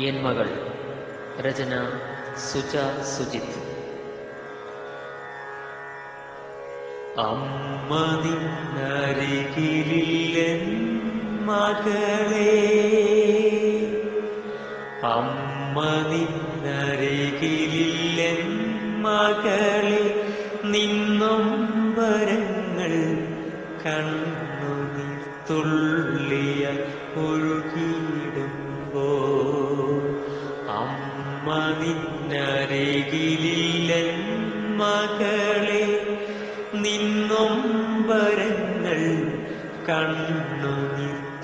N മകൾ. രചന സുജ സുജിത്. അമ്മ മകളെ. അമ്മ നിന്നരികിലില്ലൻ മകളെ. നിന്നും വരങ്ങൾ കണ്ണുനീർ തുള്ളിയ ഒഴുകിയിടുമ്പോ അമ്മ നിന്നരികിലില്ലൻ മകളെ നിന്നൊമ്പരങ്ങൾ കണ്ണു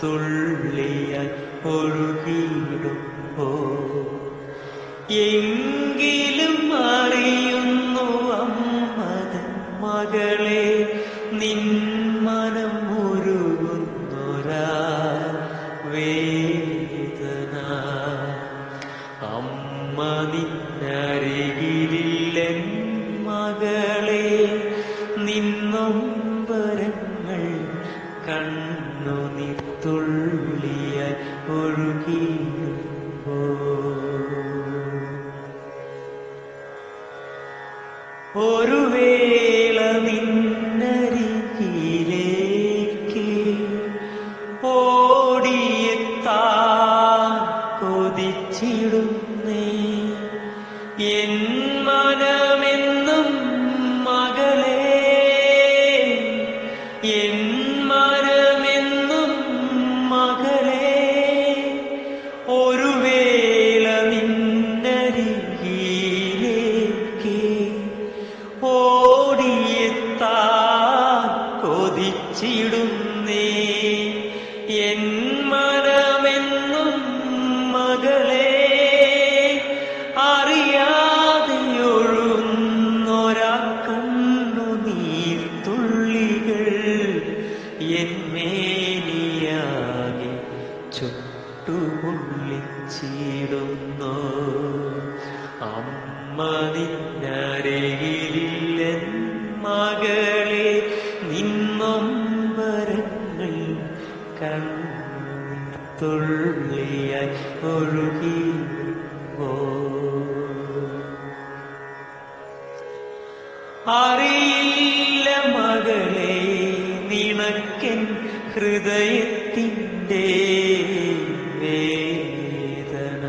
തുള്ളിയ ഒഴുകിയിടുമ്പോ എങ്കിലും അറിയുന്നു അമ്മതൻ മകളെ നിൻ നിന്നും വരങ്ങൾ കണ്ണു തുള്ളിയ ഒഴുകിയുമ്പോ ഒരു വേള നിന്നരികിലേക്ക് ഓടിയെത്താൻ കൊതിച്ചിടുന്നേ. N മനമെന്നും N ചുട്ടുപൊള്ളിച്ചിടുന്നു. അമ്മ നിന്നരയിലില്ല മകളെ നിന്നും വരങ്ങൾ ഒഴുകി അറിയില്ല മകളെ നിണക്കൻ വേദന.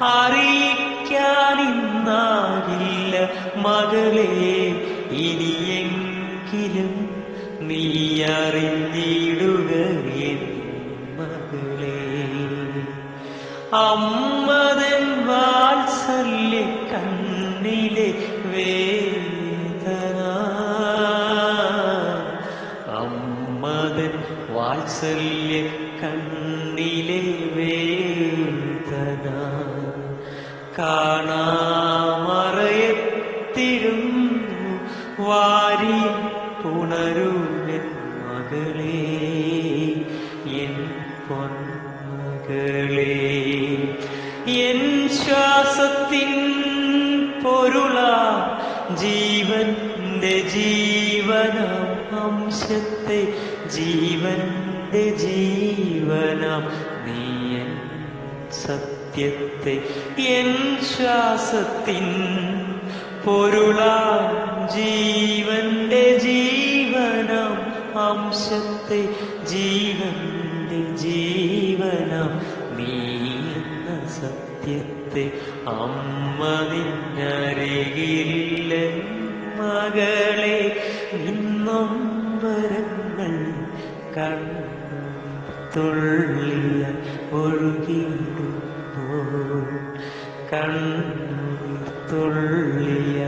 അറിയിക്കാനിന്നാകില്ല മകളെ ഇനിയെങ്കിലും നീ അറിഞ്ഞിടുക മകളെ. അമ്മതൻ വാത്സല്യ കണ്ണിലെ വേദന. അമ്മതൻ വാത്സല്യ കണ്ണിലെ വേദന കാണാമറയത്തിരുന്നു വാരി പുണരുവൻ മകളെ എൻ പൊന്മകളെ. എൻ ശ്വാസത്തിൻ പൊരുള ജീവന്റെ ജീവനം അംശത്തെ ജീവന്റെ ജീവനം നീയൻ സത്യത്തെ എൻ ശ്വാസത്തിൻ പൊരുളാ ജീവന്റെ ജീവനം അംശത്തെ ജീവന്റെ ജീവനം നീ എന്ന സത്യത്തെ അമ്മ നിന്നരികില്ല മകളെ നിന്നും വരങ്ങൾ കണ്ണു തുള്ളിയ ഒഴുകിയിടുമ്പോൾ കണ്ണു തുള്ളിയ